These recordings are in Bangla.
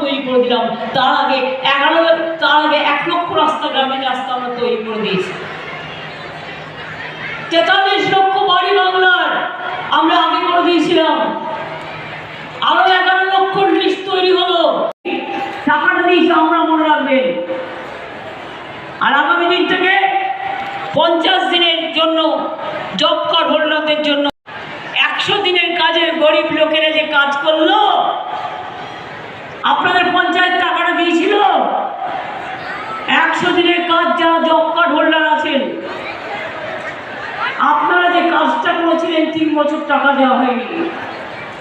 তৈরি করে দিলাম। তার আগে এগারো, তার আগে এক লক্ষ রাস্তা গ্রামীণ রাস্তা আমরা তৈরি করে দিয়েছি। তেতাল্লিশ লক্ষ বাড়ি বাংলার আমরা আগে করে দিয়েছিলাম। আরও এগারো লক্ষ লিস্ট তৈরি হলো। টাকাটা দিয়েছি আমরা, মনে রাখবেন। আর আগামী দিন থেকে পঞ্চাশ দিনের জন্য জব কার্ড হোল্ডারদের জন্য একশো দিনের কাজের গরিব লোকেরা যে কাজ করল আপনাদের পঞ্চায়েত টাকাটা দিয়েছিল একশো দিনের কাজ যারা জব কার্ড হোল্ডার আছেন আপনারা যে কাজটা করেছিলেন তিন বছর টাকা দেওয়া হয়নি।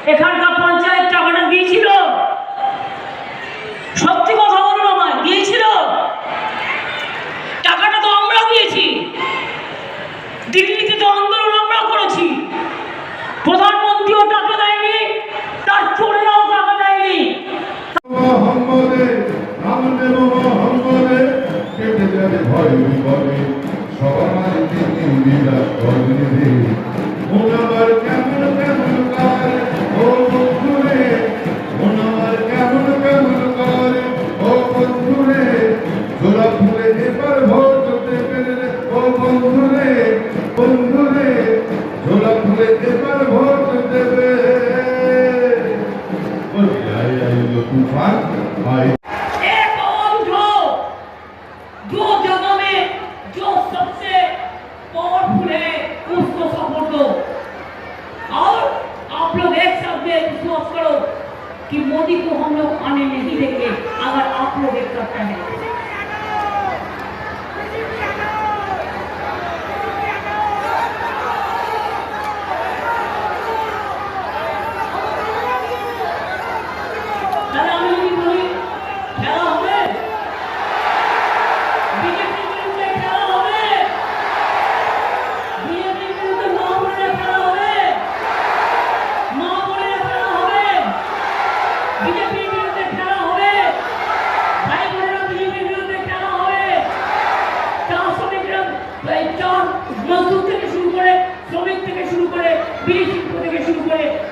এখানকার পঞ্চায়েত টাকাটা দিয়েছিল।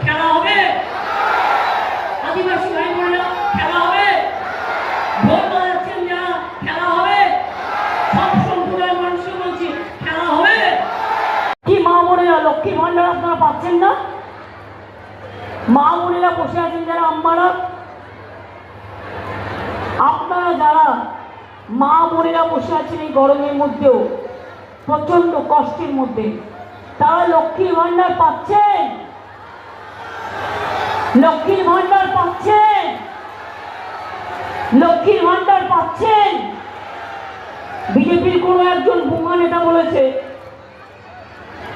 খেলা হবে। খেলা হবে। খেলা হবে। সব বলছি হবে। মা বোনেরা, লক্ষ্মী ভান্ডার আপনারা পাচ্ছেন না? মা বোনেরা বসে আছেন যারা, আম্মারা আপনারা যারা মা বোনেরা বসে আছেন এই গরমের মধ্যেও প্রচণ্ড কষ্টের মধ্যে। তারা লক্ষ্মী ভান্ডার পাচ্ছেন। লক্ষ্মীর ভান্ডার পাচ্ছেন। লক্ষ্মীর ভান্ডার পাচ্ছেন। বিজেপির কোনো একজন বুমা নেতা বলেছে,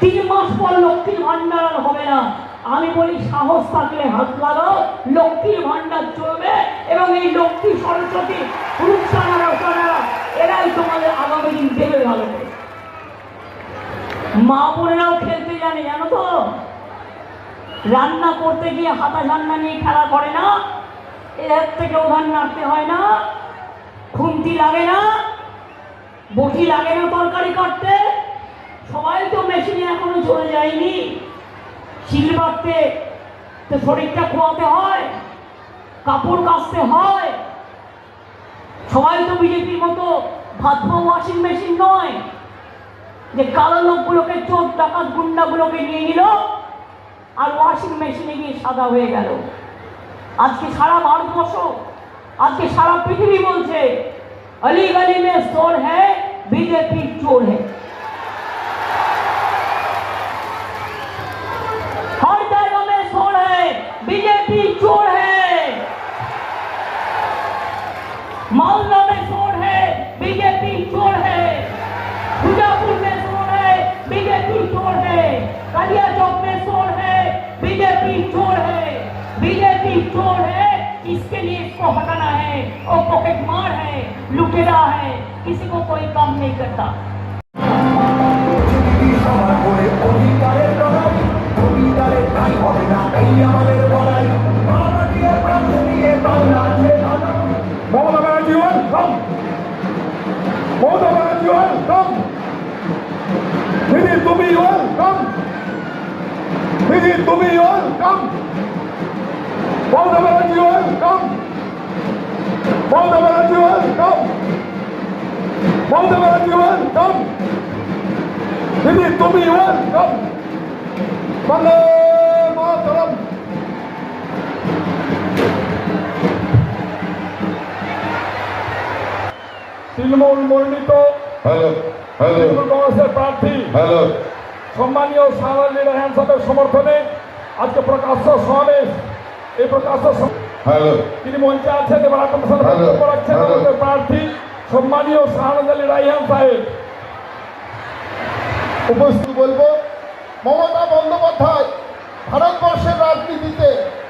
তিন মাস পর লক্ষ্মীর ভান্ডার আর হবে না। আমি বলি, সাহস থাকলে হাত লাগাও, লক্ষ্মীর ভান্ডার চলবে এবং এই লক্ষ্মী সরস্বতী রূপসানারা সানারা এরাই তোমাদের আগামী দিন দেবে ভালো মা বোনেরাও খেলতে জানে, জানো তো? রান্না করতে গিয়ে হাতা ঝান্না নিয়ে খেলা করে না এর থেকে ওধান নাড়তে হয় না, খুন্তি লাগে না, বটি লাগে না তরকারি কাটতে। সবাই তো মেশিনে এখনও চলে যায়নি। শিল বাটতে তো শরীরটা খোয়াতে হয়, কাপড় কাচতে হয়। সবাই তো বিজেপির মতো ভাত ওয়াশিং মেশিন নয় যে কালো লোকগুলোকে চোর ডাকাত গুন্ডাগুলোকে নিয়ে নিল আর ওয়াশিং মেশিনে গিয়ে সাদা হয়ে গেল আজকে সারা ভারতবর্ষ আজকে সারা পৃথিবী বলছে अली गली में चोर है बीजेपी चोर है মমতা ব্যানার্জি ওয়েলকাম দিদি তুমি ওয়েলকাম বন্দে মাতরম তৃণমূল মনোনীত তৃণমূল কংগ্রেসের প্রার্থী সম্মানীয় সারালী রায়হান সাহেবের সমর্থনে আজকে প্রকাশ্য সমাবেশ। এই প্রকাশ্য তিনি মঞ্চে আছেন এবার আপনার সাথে রাখছেন প্রার্থী। সম্মানীয় শাহানাজ আলী রাইহান সাহেব। উপস্থিত বলব, মমতা বন্দ্যোপাধ্যায় ভারতবর্ষের রাজনীতিতে,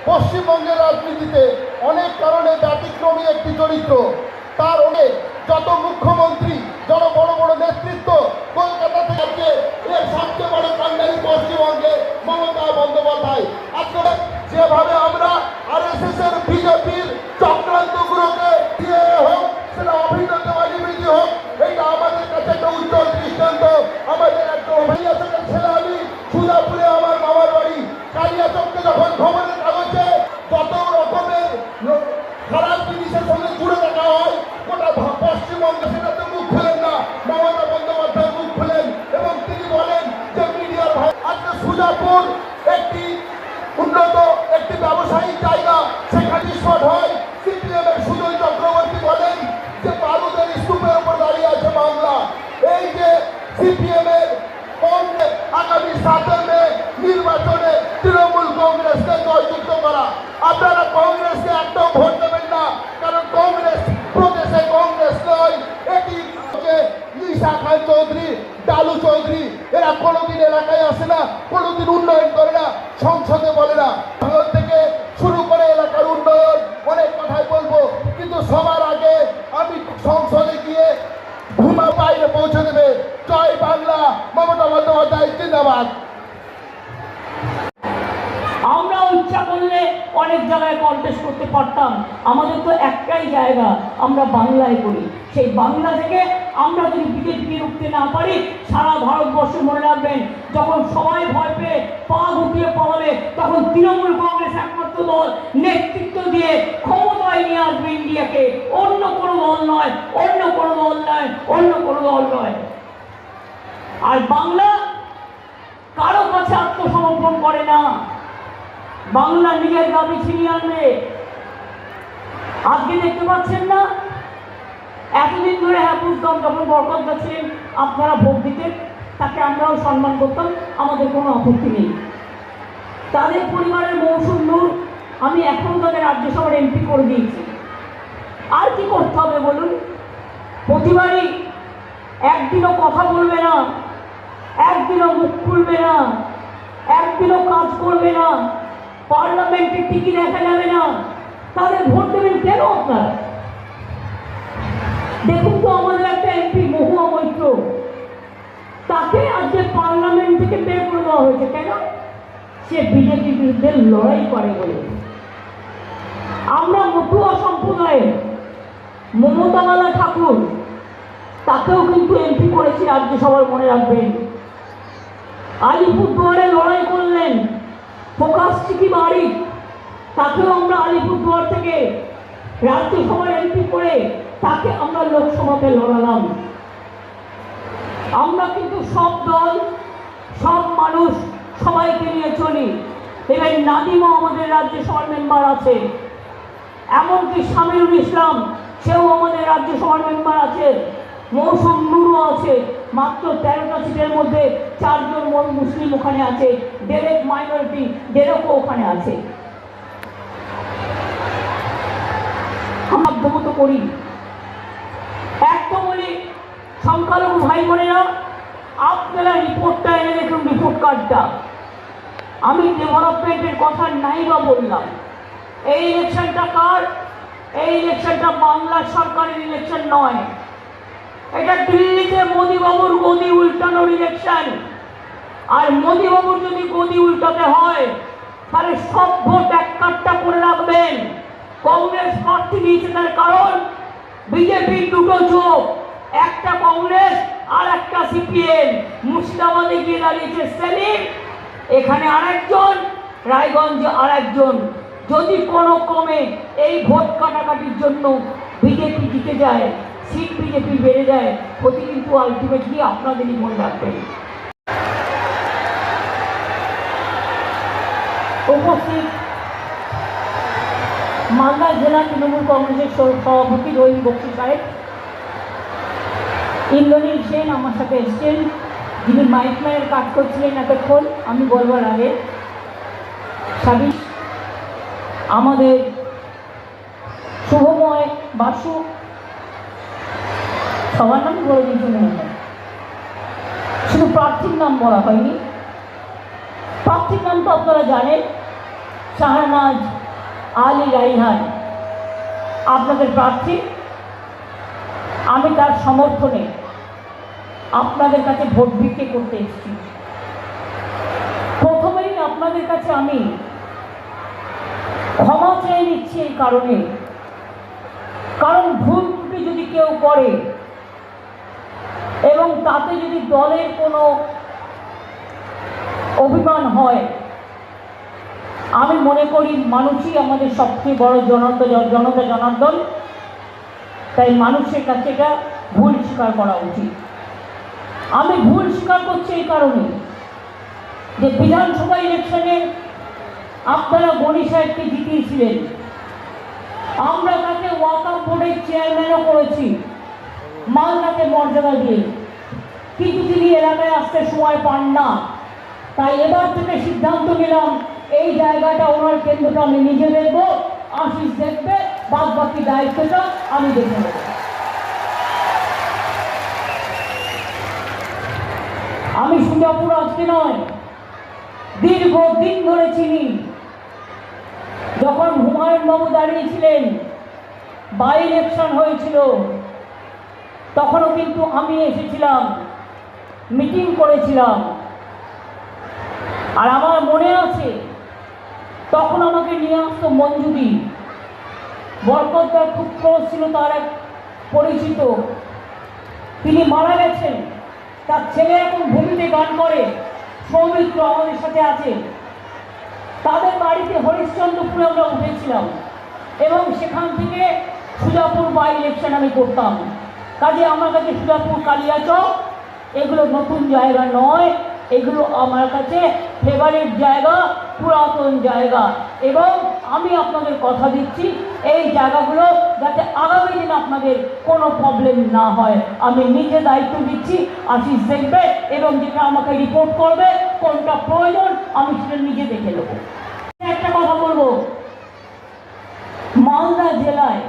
পশ্চিমবঙ্গের রাজনীতিতে অনেক কারণে ব্যতিক্রমী একটি চরিত্র। তার অনেক যত মুখ্যমন্ত্রী, যত বড় বড় নেতৃত্ব, কলকাতা থেকে এর সবচেয়ে বড় কান্ডারি পশ্চিমবঙ্গে মমতা বন্দ্যোপাধ্যায়। আজকে যেভাবে আমরা আর এস এস এর বিজেপির এলাকায় আসে না, কোনোদিন উন্নয়ন করে না, সংসদে বলে না। ভারত থেকে শুরু করে এলাকার উন্নয়ন, অনেক কথাই বলব। কিন্তু সবার আগে আমি সংসদে গিয়ে ঘুমা বাইরে পৌঁছে দেবে। জয় বাংলা, মমতা বন্দ্যোপাধ্যায় জিন্দাবাদ। ইচ্ছা করলে অনেক জায়গায় কন্টেস্ট করতে পারতাম। আমাদের তো একটাই জায়গা, আমরা বাংলায় করি। সেই বাংলা থেকে আমরা যদি বিজেপিকে রুখতে না পারি, সারা ভারতবর্ষ মনে রাখবেন, যখন সবাই ভয় পেয়ে পা গুটিয়ে পড়াবে তখন তৃণমূল কংগ্রেস একমাত্র দল নেতৃত্ব দিয়ে ক্ষমতায় নিয়ে আসবে ইন্ডিয়াকে। অন্য কোনো দল নয়, অন্য কোনো দল নয়, অন্য কোনো দল নয়। আর বাংলা কারও কাছে আত্মসমর্পণ করে না। বাংলা নিজের দাবি ছিনিয়ে আনবে। আজকে দেখতে পাচ্ছেন না? এতদিন ধরে হ্যাঁ যখন বরকত ছিলেন আপনারা ভোট দিতেন তাকে আমরাও সম্মান করতাম, আমাদের কোনো আপত্তি নেই। তাদের পরিবারের মৌসুম নূর, আমি এখন তাদের রাজ্যসভার এমপি করে দিয়েছি। আর কি করতে হবে বলুন? প্রতিবারই একদিনও কথা বলবে না, একদিনও মুখ খুলবে না, একদিনও কাজ করবে না, পার্লামেন্টে টিকি দেখা যাবে না। তাদের ভোট দেবেন কেন আপনারা? দেখুন তো আমাদের একটা এমপি মহুয়া মৈত্র তাকে আজকে পার্লামেন্ট থেকে বের করে দেওয়া হয়েছে, কেন? সে বিজেপির বিরুদ্ধে লড়াই করে বলে। আমরা মতুয়া সম্প্রদায়ের মমতামালা ঠাকুর, তাকেও কিন্তু এমপি করেছি রাজ্যসভার মনে রাখবেন আলিপুরদুয়ারে লড়াই করলেন প্রকাশ চিকি বাড়ি তাকেও আমরা আলিপুরদুয়ার থেকে রাজ্যসভার এমপি করে তাকে আমরা লোকসভাতে লড়ালাম। আমরা কিন্তু সব দল, সব মানুষ সবাইকে নিয়ে চলি। এবার নাদিমও আমাদের রাজ্যসভার মেম্বার আছে। এমনকি সামিরুল ইসলাম, সেও আমাদের রাজ্যসভার মেম্বার আছে। মৌসুম নুরও আছে। মাত্র তেরোটা সিটের মধ্যে চারজন মন মুসলিম ওখানে আছে। ডেরেক মাইনরিটি ডেরেকও ওখানে আছে। আমরা করি এক তো বলি, সংখ্যালঘু ভাই বোনেরা আপনারা রিপোর্টটা এনে দেখুন রিপোর্ট কার্ডটা আমি ডেভেলপমেন্টের কথা নাই বা বললাম। এই ইলেকশনটা কার? এই ইলেকশনটা বাংলা সরকারের ইলেকশন নয়। এটা দিল্লিতে মোদিবাবুর গদি উল্টানোর ইলেকশন আর মোদিবাবুর যদি গদি উল্টাতে হয়, তাহলে সব ভোট এক কাটটা করে রাখবেন। কংগ্রেস প্রার্থী দিয়েছে তার কারণ বিজেপির দুটো চোখ, একটা কংগ্রেস আর একটা সিপিএম। মুর্শিদাবাদে গিয়ে দাঁড়িয়েছে সেলিম, এখানে আরেকজন, রায়গঞ্জে আরেকজন। যদি কোনো ক্রমে এই ভোট কাটাকাটির জন্য বিজেপি জিতে যায়, সিট বিজেপি বেড়ে যায়, ক্ষতি কিন্তু আলটিমেটলি আপনাদেরই মনে রাখবেন। উপস্থিত মালদা জেলা তৃণমূল কংগ্রেসের সভাপতি রহিম বক্সি সাহেব। ইন্দ্রনীল সেন আমার সাথে এসছেন। যিনি মাইক ম্যানের কাজ করছিলেন এতক্ষণ, আমি বলবার আগে। সাবি আমাদের শুভময় বাসু। সবার নাম বলে দিয়েছি মনে শুধু প্রার্থীর নাম বলা হয়নি। প্রার্থীর নাম তো আপনারা জানেন। শাহনাজ আলী রাইহান, আপনাদের প্রার্থী। আমি তার সমর্থনে আপনাদের কাছে ভোট ভিক্ষে করতে এসেছি। প্রথমেই আপনাদের কাছে আমি ক্ষমা চেয়ে নিচ্ছি এই কারণে। কারণ ভুল ত্রুটি যদি কেউ করে এবং তাতে যদি দলের কোনো অভিমান হয় আমি মনে করি মানুষই আমাদের সবচেয়ে বড় জনতা জনতা জনার্দন। তাই মানুষের কাছে এটা ভুল স্বীকার করা উচিত। আমি ভুল স্বীকার করছি এই কারণে যে বিধানসভা ইলেকশনে আপনারা গণি সাহেবকে জিতিয়েছিলেন। আমরা তাকে ওয়াকাপ বোর্ডের চেয়ারম্যানও করেছি। মালদাকে মর্যাদা দিয়ে। কিন্তু তিনি এলাকায় আসতে সময় পান না। তাই এবার থেকে সিদ্ধান্ত নিলাম এই জায়গাটা ওনার কেন্দ্রটা আমি নিজে দেখব, আশিস দেখবে বাদ বাকি দায়িত্বটা আমি দেখে নেব। আমি সুজাপুর আজকে নয় দীর্ঘ দিন ধরে চিনি। যখন হুমায়ুন বাবু দাঁড়িয়েছিলেন বাই ইলেকশন হয়েছিল, তখনও কিন্তু আমি এসেছিলাম মিটিং করেছিলাম। আর আমার মনে আছে তখন আমাকে নিয়ে আসতো মঞ্জুরি বরকতদার খুব ক্লোজ ছিল তার এক পরিচিত। তিনি মারা গেছেন। তার ছেলে এখন ভূমিতে গান করে। সৌমিত্র আমাদের সাথে আছে। তাদের বাড়িতে হরিশ্চন্দ্রপুরে আমরা উঠেছিলাম। এবং সেখান থেকে সুজাপুর বাই ইলেকশন আমি করতাম। কাজে আমার কাছে সুজাপুর, কালিয়াচক, এগুলো নতুন জায়গা নয়। এগুলো আমার কাছে ফেভারিট জায়গা। পুরাতন জায়গা। এবং আমি আপনাদের কথা দিচ্ছি, এই জায়গাগুলো যাতে আগামী দিন আপনাদের কোনো প্রবলেম না হয়। আমি নিজে দায়িত্ব দিচ্ছি, আশিস দেখবে এবং যেটা আমাকে রিপোর্ট করবে, কোনটা প্রয়োজন, আমি সেটা নিজে দেখে নেব। একটা কথা বলব। মালদা জেলায়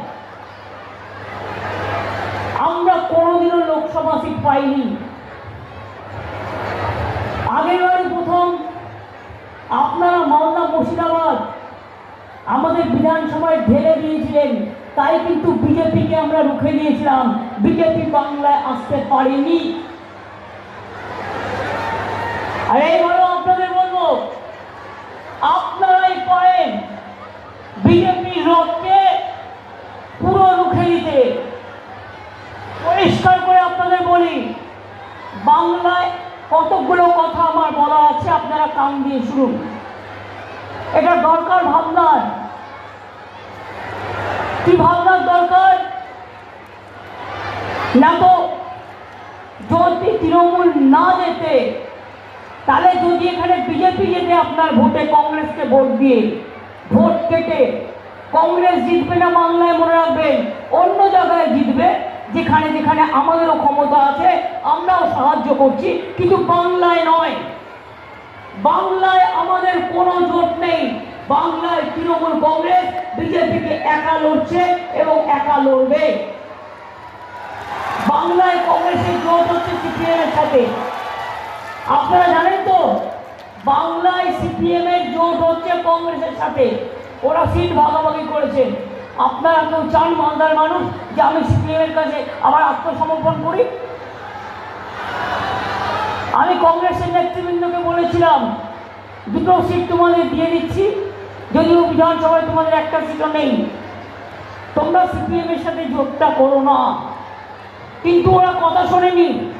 আমরা কোনোদিনও লোকসভা সিট পাইনি। আগের প্রথম আপনারা মালদা মুর্শিদাবাদ, আমাদের বিধানসভায় ঢেলে দিয়েছিলেন, তাই কিন্তু বিজেপিকে আমরা রুখে দিয়েছিলাম। বিজেপি বাংলায় আসতে পারেনি। আর এইবারও আপনাদের বলব, আপনারাই পারেন বিজেপির রথকে পুরো রুখে দিতে। পরিষ্কার করে আপনাদের বলি, বাংলায় কতগুলো কথা আপনারা কান দিয়ে শুনুন। এটা দরকার ভাবনার। কি ভাবনার দরকার? না তো যদি তৃণমূল না যেতে, তাহলে যদি এখানে বিজেপি যেতে আপনার ভোটে কংগ্রেসকে ভোট দিয়ে, ভোট কেটে কংগ্রেস জিতবে না বাংলায় মনে রাখবেন, অন্য জায়গায় জিতবে, যেখানে যেখানে আমাদেরও ক্ষমতা আছে, আমরাও সাহায্য করছি, কিন্তু বাংলায় নয়। বাংলায় আমাদের কোনো জোট নেই। বাংলায় তৃণমূল কংগ্রেস, বিজেপিকে একা লড়ছে এবং একা লড়বে। বাংলায় কংগ্রেসের জোট হচ্ছে সিপিএম এর সাথে। আপনারা জানেন তো, বাংলায় সিপিএম এর জোট হচ্ছে কংগ্রেসের সাথে। ওরা সিট ভাগাভাগি করেছে। আপনারা কেউ চান মালদার মানুষ যে আমি সিপিএম এর কাছে আবার আত্মসমর্পণ করি? আমি কংগ্রেসের নেতৃবৃন্দকে বলেছিলাম, দুটো সিট তোমাদের দিয়ে দিচ্ছি। যদিও বিধানসভায় তোমাদের একটা সিটও নেই। তোমরা সিপিএম এর সাথে যোগটা করো না। কিন্তু ওরা কথা শোনেনি।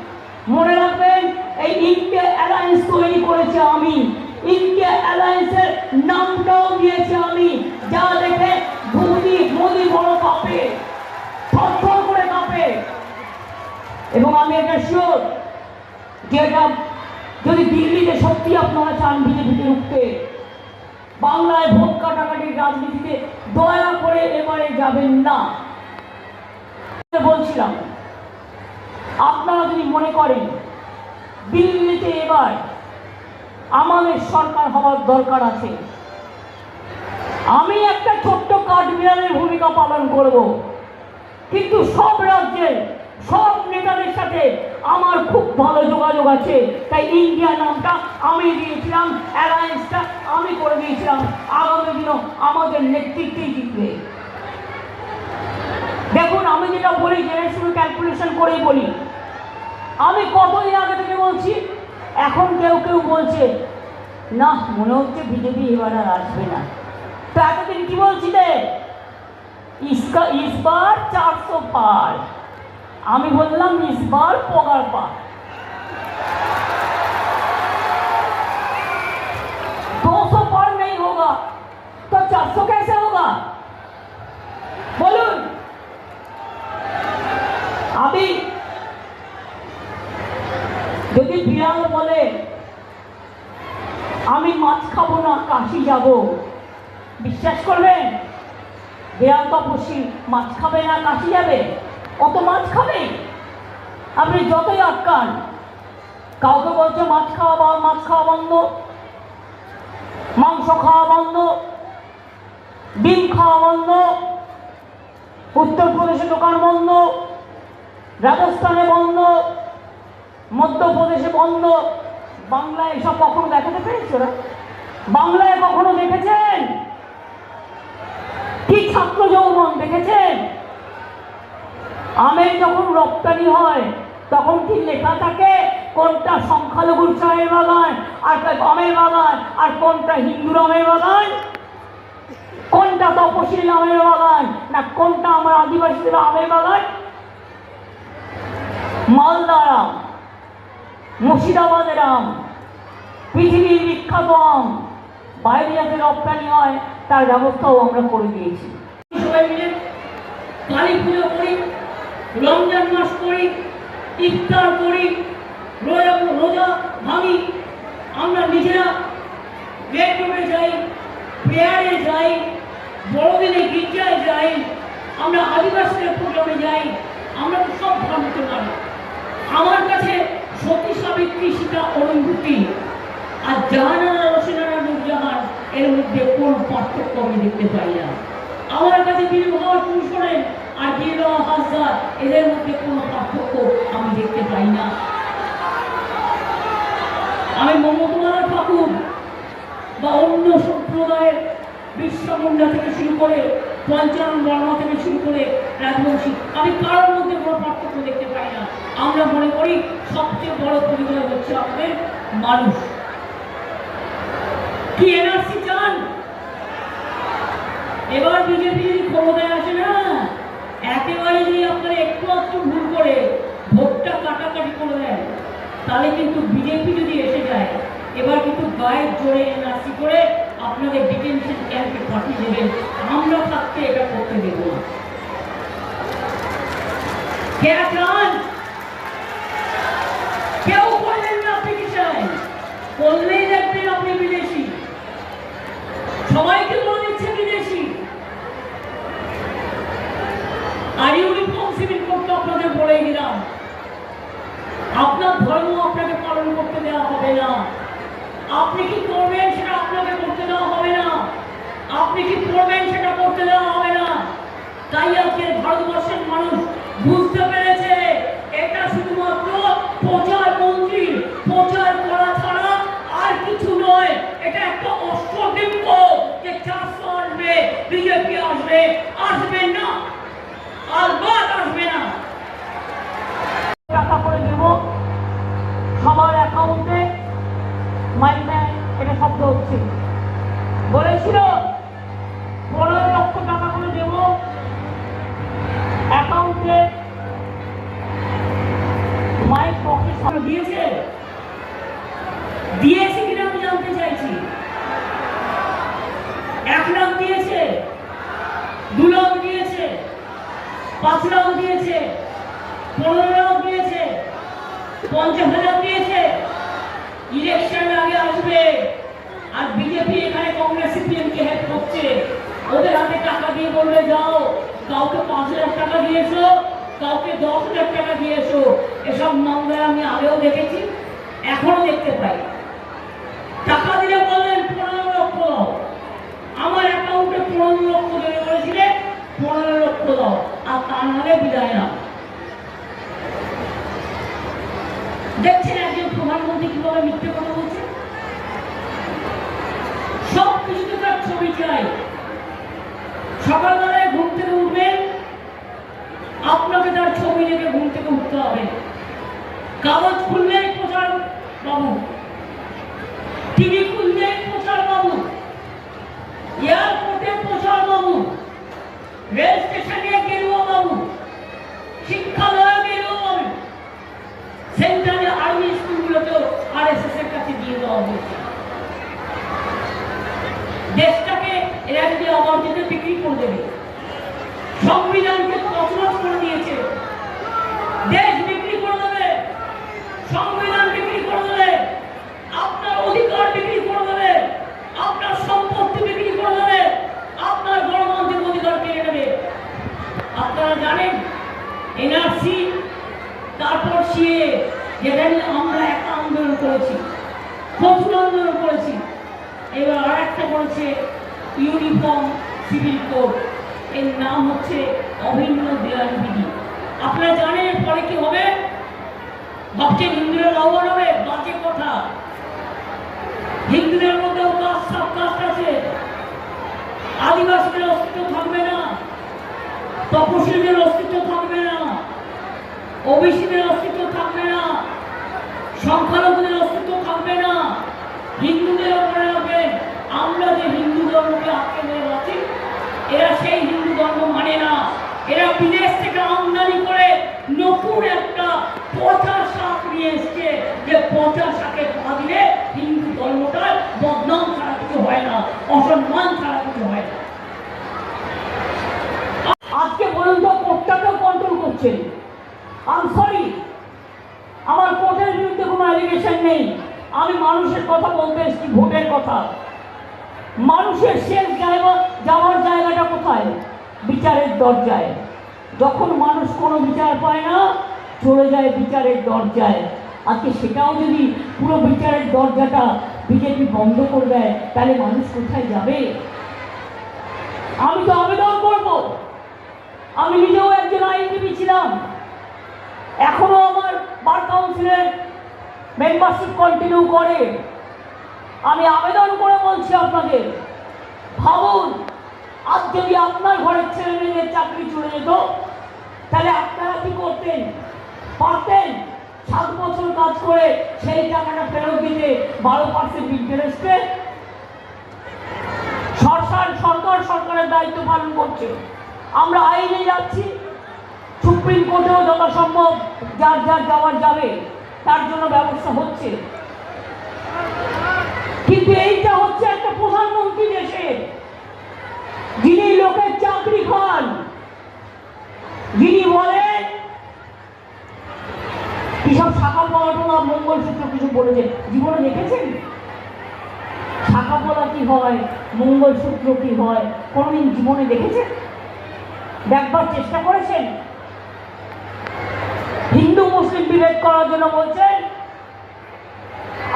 মনে রাখবেন, এই ইন্ডিয়া অ্যালায়েন্স তৈরি করেছে আমি। ইন্ডিয়া অ্যালায়েন্সের নামটাও দিয়েছি আমি। যা দেখে মোদি মোদি বড় কাঁপে। থরথর করে কাঁপে। এবং আমি এটা শিওর যে এটা যদি দিল্লিতে সত্যি আপনারা চান বিজেপিতে উঠতে, বাংলায় ভোট কাটাকাটির রাজনীতিতে দয়া করে এবারে যাবেন না। বলছিলাম, আপনারা যদি মনে করেন দিল্লিতে এবার আমাদের সরকার হওয়ার দরকার আছে, আমি একটা ছোট্ট কাঠবিড়ালের ভূমিকা পালন করব, কিন্তু সব রাজ্যের সব নেতাদের সাথে আমার খুব ভালো যোগাযোগ আছে তাই ইন্ডিয়া নামটা আমি দিয়েছিলাম অ্যালায়েন্সটা আমি করে দিয়েছিলাম আগামী দিনও আমাদের নেতৃত্বেই জিতবে দেখুন আমি যেটা বলি জেনে শুনে ক্যালকুলেশন করেই বলি আমি কতদিন আগে থেকে বলছি এখন কেউ কেউ বলছে না মনে হচ্ছে বিজেপি এবার আর আসবে না তো এতদিন কি বলছিলে इसका इस बार चार सौ पार আমি বললাম इस बार পগার পার दो सौ पार नहीं होगा तो चार सौ कैसे होगा বলুন আমি যদি বিড়াল বলে আমি মাছ খাবো না কাশি যাব বিশ্বাস করবেন বিড়াল তপস্বী মাছ খাবে না কাশি যাবে কত মাছ খাবে? আপনি যতই আটকান। কাউকে বলছে মাছ খাওয়া বা মাছ খাওয়া বন্ধ, মাংস খাওয়া বন্ধ, ডিম খাওয়া বন্ধ, উত্তরপ্রদেশে দোকান বন্ধ, রাজস্থানে বন্ধ, মধ্যপ্রদেশে বন্ধ। বাংলায় এসব কখনো দেখাতে পেরেছে বাংলায় কখনো দেখেছেন? কি ছাত্র যৌবন দেখেছেন? আমের যখন রপ্তানি হয়, তখন কি লেখা থাকে? কোনটা সংখ্যালঘুর চায়ের বাগান, আর আমের বাগান, আর কোনটা হিন্দুর আমের বাগান? কোনটা তপশিল আমের বাগান, না কোনটা আমার আদিবাসীদের আমের বাগান? মালদার আম মুর্শিদাবাদের আম পৃথিবীর বিখ্যাত আম বাইরে যাতে রপ্তানি হয়, তার ব্যবস্থাও আমরা করে দিয়েছি। সবাই মিলে কালী পুজো করি। রমজান মাস করি ইফতার করি রোজা রোজা ভাঙি। আমরা নিজেরা বেডরুমে যাই প্রেয়ারে যাই, বড়দিনে গির্জায় যাই, আমরা আদিবাসীদের প্রোগ্রামে যাই, আমরা তো সব ভাবতে পারি আমার কাছে সতী সাবিত্রী সীতা অনুভূতি। আর জাহানারা রসিনারা নুরজাহান, এর মধ্যে কোন পার্থক্য আমি দেখতে পাই না। আমার কাছে আর বীরবাহ হাসদার এদের মধ্যে কোনো পার্থক্য আমি দেখতে পাই না। আমি মমতার ঠাকুর বা অন্য সম্প্রদায়ের বিশ্বমুন্ডা থেকে শুরু করে পঞ্চানন বর্মা থেকে শুরু করে রাজবংশী, আমি কারোর মধ্যে কোনো পার্থক্য দেখতে পাই না। আমরা মনে করি সবচেয়ে বড় পরিচয় হচ্ছে আমাদের মানুষ। কি এনআরসি চান? এবার বিজেপি যদি ক্ষমতায় আসে একেবারে যদি আপনারা একটু একটু ভুল করে ভোটটা কাটাকাটি করে দেন, তাহলে কিন্তু বিজেপি যদি এসে যায়, এবার কিন্তু গায়ের জোরে এনআরসি করে আপনাদের ডিটেনশন ক্যাম্পে পাঠিয়ে দেবেন। আমরা থাকতে এটা করতে দেব না। কেউ পঞ্চাশ হাজার দিয়েছে। ইলেকশন আগে আসবে। আর বিজেপি এখানে কংগ্রেস সিপিএম কে হেল্প করছে। ওদের হাতে টাকা দিয়ে বলবে যাও, কাউকে পাঁচ হাজার টাকা দিয়েছ, কাউকে দশ হাজার টাকা দিয়েছ। এসব মামলায় আমি আগেও দেখেছি, এখনও দেখতে পাই। টাকা দিলে বললেন পনেরো লক্ষ দাও। আমার অ্যাকাউন্টে পনেরো লক্ষ দেবে বলেছিলে পনেরো লক্ষ দাও। আর তা নাহলে বিদায় না দেখছেন একজন প্রধানমন্ত্রী মিথ্যে কথা বলছে? সব কিছুতে তার ছবি চাই। সকালবেলায় ঘুম থেকে উঠবেন আপনাকে তার ছবি দেখে ঘুম থেকে উঠতে হবে। কাগজ খুললেই প্রচার বাবু টিভি খুললেই প্রচার বাবু এয়ারপোর্টে প্রচার বাবু রেল স্টেশনে গেরুয়া বাবু শিক্ষালয়ে গেরুয়া বাবু সেন্ট্রালে আর্মি স্কুলগুলোতেও আরএসএস এর কাছে দিয়ে দেওয়া হয়েছে দেশটাকে এরা যদি অবাঞ্ছিত বিক্রি করে দেবে সংবিধানকে তছনছ করে দিয়েছে দেশ বিক্রি করে দেবে সংবিধান বিক্রি করে দেবে আপনার অধিকার বিক্রি করে দেবে আপনার সম্পত্তি বিক্রি করে দেবে আপনার গণতান্ত্রিক অধিকার কেড়ে নেবে আপনারা জানেন এনআরসি তারপর সিএ যেটা নিয়ে আমরা একটা আন্দোলন করেছি প্রচুর আন্দোলন করেছি এবার আর একটা করেছে ইউনিফর্ম সিভিল কোড এর নাম হচ্ছে অভিন্ন দেওয়াল বিধি। আপনারা জানেন পরে কি হবে? ভাবছেন হিন্দুরা লাভবান হবে বাজে কথা? হিন্দুদের মধ্যেও কাস্ট সব কাস্ট আছে। আদিবাসীদের অস্তিত্ব থাকবে না। তপশিলীদের অস্তিত্ব থাকবে না। ওবিসিদের অস্তিত্ব থাকবে না। সংখ্যালঘুদের অস্তিত্ব থাকবে না। হিন্দুদের মনে রাখবেন, আমরা যে হিন্দু ধর্মকে আটকে ধরে আছি এরা সেই হিন্দু ধর্ম মানে না। এরা বিদেশ থেকে আমদানি করে নতুন একটা পচা শাক নিয়ে এসছে। যে পচা শাকে পা দিলে হিন্দু ধর্মটার বদনাম ছাড়া কিছু হয় না, অসম্মান ছাড়া কিছু হয় না। আজকে বলুন তো কোর্টটাকেও কন্ট্রোল করছেন আম সরি আমার কোর্টের বিরুদ্ধে কোনো অ্যালিগেশন নেই। আমি মানুষের কথা বলতে এসেছি, ভোটের কথা। মানুষের শেষ জায়গা যাওয়ার জায়গাটা কোথায়? বিচারের দরজায়। যখন মানুষ কোনো বিচার পায় না, চলে যায় বিচারের দরজায়। আজকে সেটাও যদি পুরো বিচারের দরজাটা বিজেপি বন্ধ করে দেয়, তাহলে মানুষ কোথায় যাবে? আমি তো আবেদন করব। আমি নিজেও একজন আইনজীবী ছিলাম। এখনও আমার বার কাউন্সিলের মেম্বারশিপ কন্টিনিউ করে। আমি আবেদন করে বলছি আপনাদের, ভাবুন, আজ যদি আপনার ঘরের ছেলে মেয়েদের চাকরি চলে যেত, তাহলে আপনারা কি করতেন? পারতেন? সাত বছর কাজ করে সেই টাকাটা ফেরত দিতে বারো পার্সেন্ট ইন্টারেস্টে সরকার সরকার, সরকারের দায়িত্ব পালন করছে। আমরা আইনে যাচ্ছি, সুপ্রিম কোর্টেও যথাসম্ভব যার যার যাওয়ার যাবে, তার জন্য ব্যবস্থা হচ্ছে। কিন্তু এইটা হচ্ছে একটা প্রধানমন্ত্রী দেশের যিনি লোকের চাকরি খান, যিনি বলেন, কিসব শাখা পড়াটোনা মঙ্গলসূত্র কিছু বলেছে জীবনে দেখেছেন? শাখা পড়া কি হয় মঙ্গলসূত্র কি হয়, কোনোদিন জীবনে দেখেছেন? দেখবার চেষ্টা করেছেন? হিন্দু, মুসলিম বিভেদ করার জন্য বলছেন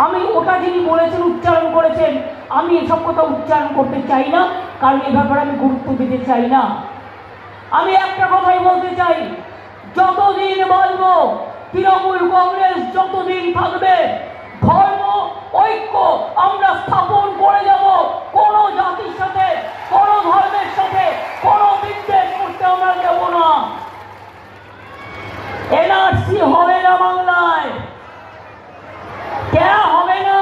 আমি ওটা যিনি বলেছেন, উচ্চারণ করেছেন, আমি এসব কথা উচ্চারণ করতে চাই না, কারণ এ ব্যাপারে আমি গুরুত্ব দিতে চাই না। আমি একটা কথাই বলতে চাই, যতদিন বলব, তৃণমূল কংগ্রেস যতদিন থাকবে, ধর্ম, ঐক্য আমরা স্থাপন করে যাব, কোনো জাতির সাথে, কোনো ধর্মের সাথে, কোনো বিদ্বেষ করতে আমরা দেব না এনআরসি হবে না বাংলায় কেয়া হবে না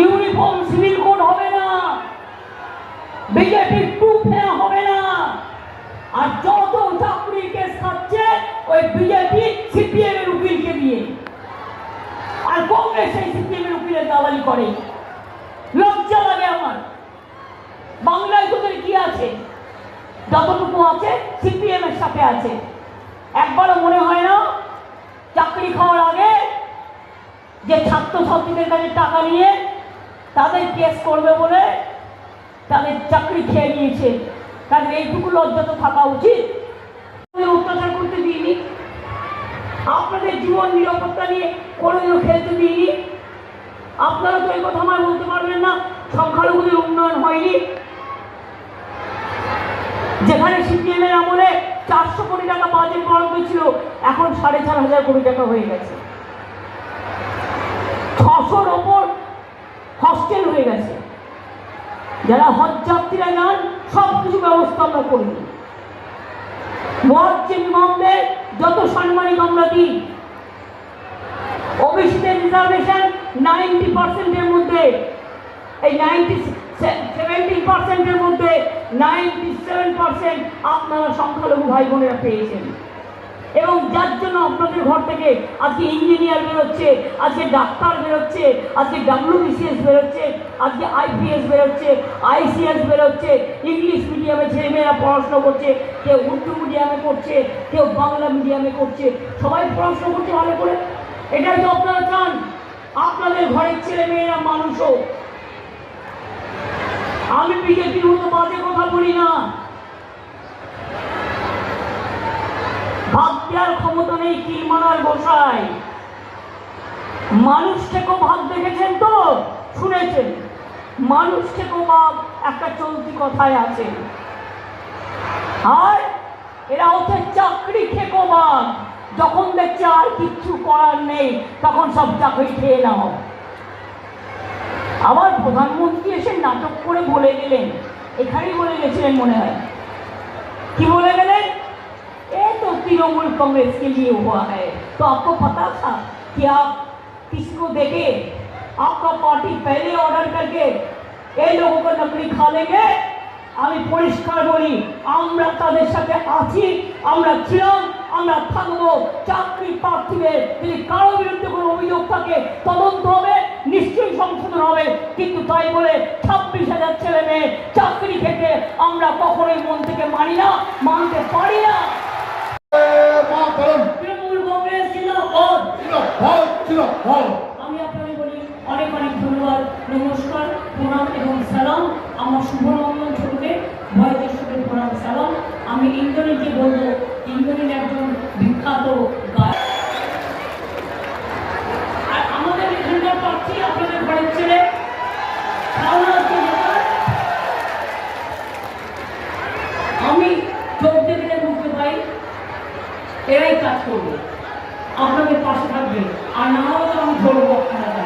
ইউনিফর্ম সিভিল কোড হবে না বিজেপি টু ফেয়া হবে না আর যত চাকরির কেস খাচ্ছে ওই বিজেপি সিপিএম এর উকিলকে দিয়ে আর কংগ্রেস সেই সিপিএম এর উকিলের দালালি করে। লজ্জা লাগে আমার। বাংলায় তোদের কি আছে? যতটুকু আছে, সিপিএম এর সাথে আছে। একবারও মনে হয় না, চাকরি খাওয়ার আগে যে ছাত্রছাত্রীদের কাছে টাকা নিয়ে তাদের কেস করবে বলে তাদের চাকরি খেয়ে নিয়েছে। তাদের এইটুকু লজ্জা তো থাকা উচিত। অত্যাচার করতে দিইনি। আপনাদের জীবন নিরাপত্তা নিয়ে কোনোদিনও খেলতে দিইনি। আপনারা তো এই কথা আমায় বলতে পারবেন না। সংখ্যালঘুদের উন্নয়ন হয়নি। যেখানে সিপিএম এর আমলে চারশো কোটি টাকা বাজেট বরাদ্দ ছিল, এখন সাড়ে চার হাজার কোটি টাকা হয়ে গেছে। ছশোর ওপর হস্টেল হয়ে গেছে। যারা হজ যাত্রীরা যান সব কিছু ব্যবস্থা আমরা করি মহাজ্জেন ইমামদের যত সাম্মানিক আমরা দিই ওবিসিদের রিজার্ভেশন নাইনটি পার্সেন্টের মধ্যে, এই নাইনটি সেভেন্টি পার্সেন্টের মধ্যে নাইনটি সেভেন পার্সেন্ট আপনারা সংখ্যালঘু ভাই বোনেরা পেয়েছেন। এবং যার জন্য আপনাদের ঘর থেকে আজকে ইঞ্জিনিয়ার বেরোচ্ছে, আজকে ডাক্তার বেরোচ্ছে, আজকে ডাব্লিউবিসিএস বেরোচ্ছে, আজকে আইপিএস বেরোচ্ছে আইসিএস বেরোচ্ছে ইংলিশ মিডিয়ামে ছেলেমেয়েরা পড়াশোনা করছে, কেউ উর্দু মিডিয়ামে করছে কেউ বাংলা মিডিয়ামে করছে। সবাই পড়াশোনা করছে ভালো করে? এটাই তো আপনারা চান। আপনাদের ঘরের ছেলে মেয়েরা মানুষও। আমি বিজেপির মতো বাজে কথা বলি না। ভাব ক্ষমতা নেই কি মানার বসায় মানুষ থেকেও ভাব দেখেছেন তো? শুনেছেন? মানুষ থেকেও ভাব একটা চলতি কথায় আছে। আর এরা হচ্ছে চাকরি খেকো ভাব যখন দেখছে আর কিচ্ছু করার নেই তখন সব চাকরি খেয়ে নাও আবার প্রধানমন্ত্রী এসে নাটক করে বলে গেলেন এখানেই বলে গেছিলেন মনে হয় কি বলে गए ये तो तृणमूल कांग्रेस के लिए हुआ है तो आपको पता था कि आप किसको देंगे आपका पार्टी पहले ऑर्डर करके ये लोगों को नकली खा लेंगे আমি পরিষ্কার বলি আমরা তাদের সাথে আছি আমরা ছিলাম আমরা থাকব। চাকরি প্রার্থীদের যদি কারও বিরুদ্ধে কোনো অভিযোগ থাকে তদন্ত হবে নিশ্চয়ই সংশোধন হবে। কিন্তু তাই বলে ছাব্বিশ হাজার ছেলে মেয়ে চাকরি খেতে আমরা কখনোই মন থেকে মানি না মানতে পারি না। তৃণমূল কংগ্রেস ছিল ভয় ছিল আমি আপনাকে বলি অনেক অনেক ধন্যবাদ নমস্কার প্রণাম এবং সালাম। আমার শুভনন্দন ছোটকে ভয়ের সাথে প্রণাম সালাম। আমি ইন্দ্রনীলকে বলব, ইন্দ্রনীল একজন বিখ্যাত গায়ক। আর আমাদের আমি চোখ পাই এরাই কাজ করবে। আপনাদের পাশে থাকবে। আর না হলে আমি ধরবো আপনারা।